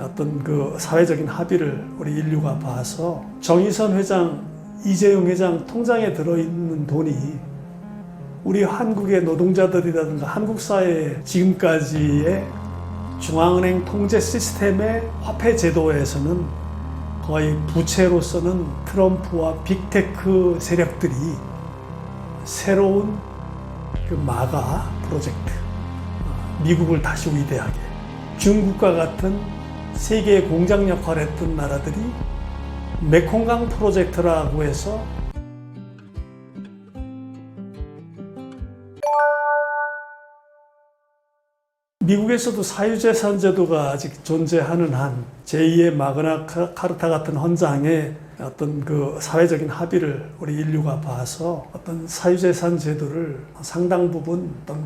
어떤 그 사회적인 합의를 우리 인류가 봐서 정의선 회장, 이재용 회장 통장에 들어있는 돈이 우리 한국의 노동자들이라든가 한국 사회 지금까지의 중앙은행 통제 시스템의 화폐 제도에서는 거의 부채로서는 트럼프와 빅테크 세력들이 새로운 그 마가 프로젝트, 미국을 다시 위대하게, 중국과 같은 세계의 공장 역할을 했던 나라들이 메콩강 프로젝트라고 해서 미국에서도 사유재산 제도가 아직 존재하는 한 제2의 마그나 카- 카르타 같은 헌장에 어떤 그 사회적인 합의를 우리 인류가 봐서 어떤 사유재산 제도를 상당 부분 어떤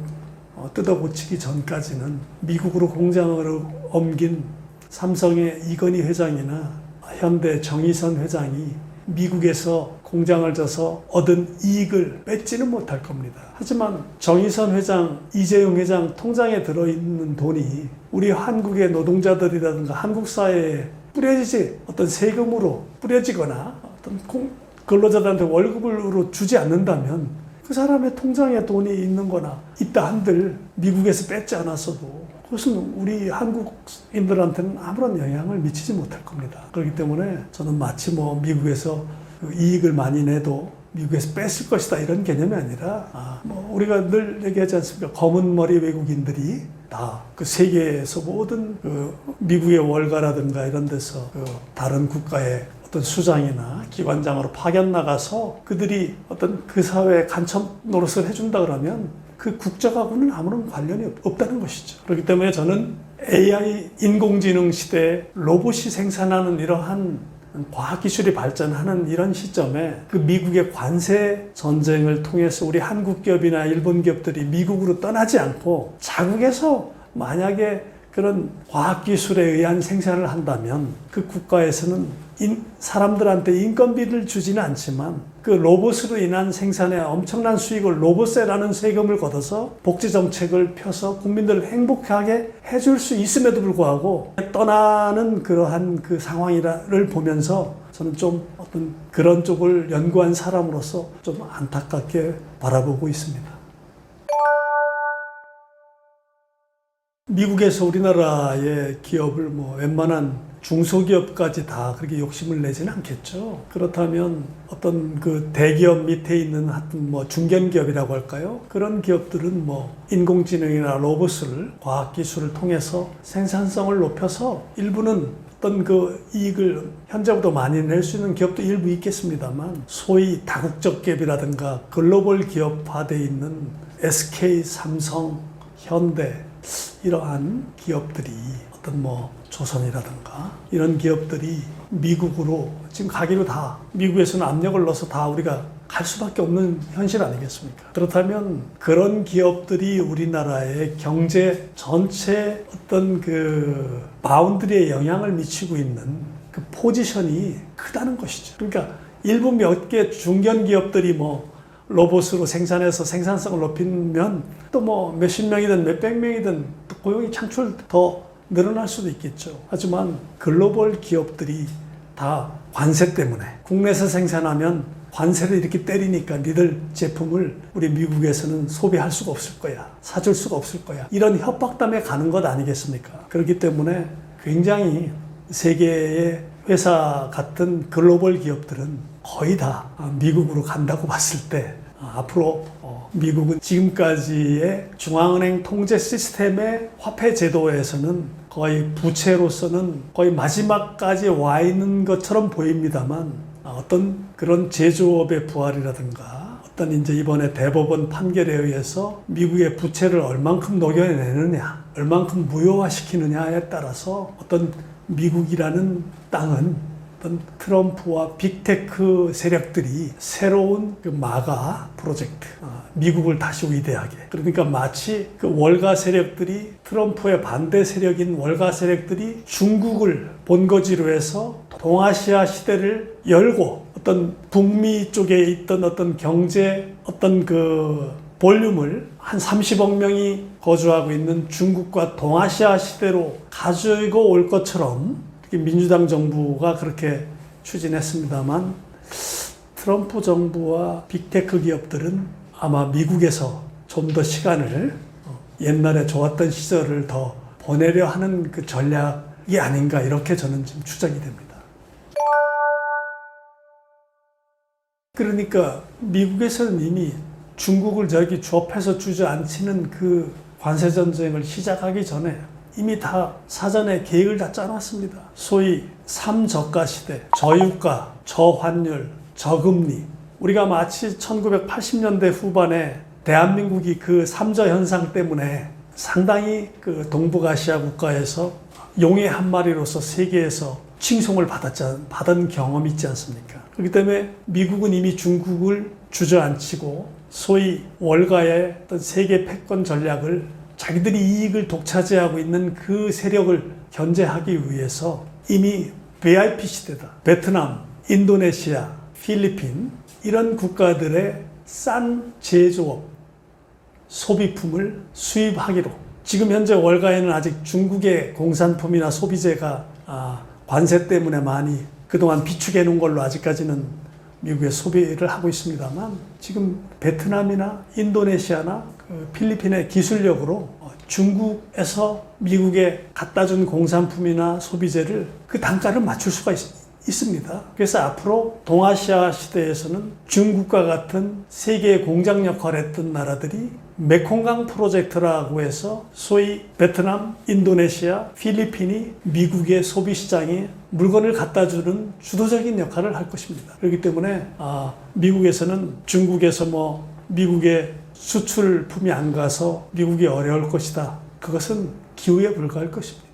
어, 뜯어고치기 전까지는 미국으로 공장을 옮긴 삼성의 이건희 회장이나 현대 정의선 회장이 미국에서 공장을 져서 얻은 이익을 뺏지는 못할 겁니다. 하지만 정의선 회장, 이재용 회장 통장에 들어있는 돈이 우리 한국의 노동자들이라든가 한국 사회에 뿌려지지 어떤 세금으로 뿌려지거나 어떤 공- 근로자들한테 월급으로 주지 않는다면 그 사람의 통장에 돈이 있는 거나 있다 한들 미국에서 뺏지 않았어도 그것은 우리 한국인들한테는 아무런 영향을 미치지 못할 겁니다. 그렇기 때문에 저는 마치 뭐 미국에서 그 이익을 많이 내도 미국에서 뺐을 것이다 이런 개념이 아니라 아, 뭐 우리가 늘 얘기하지 않습니까? 검은 머리 외국인들이 다 그 세계에서 모든 그 미국의 월가라든가 이런 데서 그 다른 국가의 어떤 수장이나 기관장으로 파견 나가서 그들이 어떤 그 사회에 간첩 노릇을 해준다 그러면 그 국적하고는 아무런 관련이 없- 없다는 것이죠. 그렇기 때문에 저는 AI 인공지능 시대에 로봇이 생산하는 이러한 과학기술이 발전하는 이런 시점에 그 미국의 관세 전쟁을 통해서 우리 한국 기업이나 일본 기업들이 미국으로 떠나지 않고 자국에서 만약에 그런 과학기술에 의한 생산을 한다면 그 국가에서는 인- 사람들한테 인건비를 주지는 않지만 그 로봇으로 인한 생산에 엄청난 수익을 로봇세라는 세금을 걷어서 복지 정책을 펴서 국민들을 행복하게 해줄 수 있음에도 불구하고 떠나는 그러한 그 상황이를 보면서 저는 좀 어떤 그런 쪽을 연구한 사람으로서 좀 안타깝게 바라보고 있습니다. 미국에서 우리나라의 기업을 뭐 웬만한 중소기업까지 다 그렇게 욕심을 내지는 않겠죠. 그렇다면 어떤 그 대기업 밑에 있는 하여튼 뭐 중견기업이라고 할까요? 그런 기업들은 뭐 인공지능이나 로봇을 과학기술을 통해서 생산성을 높여서 일부는 어떤 그 이익을 현재보다 많이 낼 수 있는 기업도 일부 있겠습니다만 소위 다국적 기업이라든가 글로벌 기업화돼 있는 SK, 삼성, 현대 이러한 기업들이 어떤 뭐 조선이라든가 이런 기업들이 미국으로 지금 가기로 다 미국에서는 압력을 넣어서 다 우리가 갈 수밖에 없는 현실 아니겠습니까? 그렇다면 그런 기업들이 우리나라의 경제 전체 어떤 그 바운드리에 영향을 미치고 있는 그 포지션이 크다는 것이죠. 그러니까 일부 몇 개 중견 기업들이 뭐 로봇으로 생산해서 생산성을 높이면 또 뭐 몇십 명이든 몇백 명이든 또 고용이 창출 더 늘어날 수도 있겠죠. 하지만 글로벌 기업들이 다 관세 때문에 국내에서 생산하면 관세를 이렇게 때리니까 니들 제품을 우리 미국에서는 소비할 수가 없을 거야. 사줄 수가 없을 거야. 이런 협박담에 가는 것 아니겠습니까? 그렇기 때문에 굉장히 세계의 회사 같은 글로벌 기업들은 거의 다 미국으로 간다고 봤을 때 앞으로 어, 미국은 지금까지의 중앙은행 통제 시스템의 화폐 제도에서는 거의 부채로서는 거의 마지막까지 와 있는 것처럼 보입니다만 어떤 그런 제조업의 부활이라든가 어떤 이제 이번에 대법원 판결에 의해서 미국의 부채를 얼만큼 녹여내느냐, 얼만큼 무효화시키느냐에 따라서 어떤 미국이라는 땅은 어떤 트럼프와 빅테크 세력들이 새로운 그 마가 프로젝트, 어, 미국을 다시 위대하게. 그러니까 마치 그 월가 세력들이 트럼프의 반대 세력인 월가 세력들이 중국을 본거지로 해서 동아시아 시대를 열고 어떤 북미 쪽에 있던 어떤 경제 어떤 그 볼륨을 한 30억 명이 거주하고 있는 중국과 동아시아 시대로 가지고 올 것처럼 이렇게 민주당 정부가 그렇게 추진했습니다만 트럼프 정부와 빅테크 기업들은 아마 미국에서 좀 더 시간을 어, 옛날에 좋았던 시절을 더 보내려 하는 그 전략이 아닌가 이렇게 저는 지금 추정이 됩니다. 그러니까 미국에서는 이미 중국을 저기 주업해서 주저앉히는 그 관세 전쟁을 시작하기 전에 이미 다 사전에 계획을 다 짜놨습니다. 소위 삼저가 시대, 저유가, 저환율, 저금리. 우리가 마치 1980년대 후반에 대한민국이 그 삼저 현상 때문에 상당히 그 동북아시아 국가에서 용의 한 마리로서 세계에서 칭송을 받았지, 받은 경험이 있지 않습니까? 그렇기 때문에 미국은 이미 중국을 주저앉히고 소위 월가의 어떤 세계 패권 전략을 자기들이 이익을 독차지하고 있는 그 세력을 견제하기 위해서 이미 VIP 시대다. 베트남, 인도네시아, 필리핀 이런 국가들의 싼 제조업, 소비품을 수입하기로 지금 현재 월가에는 아직 중국의 공산품이나 소비재가 아, 관세 때문에 많이 그동안 비축해 놓은 걸로 아직까지는 미국에 소비를 하고 있습니다만 지금 베트남이나 인도네시아나 그 필리핀의 기술력으로 어, 중국에서 미국에 갖다 준 공산품이나 소비재를 그 단가를 맞출 수가 있, 있습니다. 그래서 앞으로 동아시아 시대에서는 중국과 같은 세계의 공장 역할을 했던 나라들이 메콩강 프로젝트라고 해서 소위 베트남, 인도네시아, 필리핀이 미국의 소비 시장에 물건을 갖다 주는 주도적인 역할을 할 것입니다. 그렇기 때문에 아, 미국에서는 중국에서 뭐 미국의 수출품이 안 가서 미국이 어려울 것이다. 그것은 기후에 불과할 것입니다.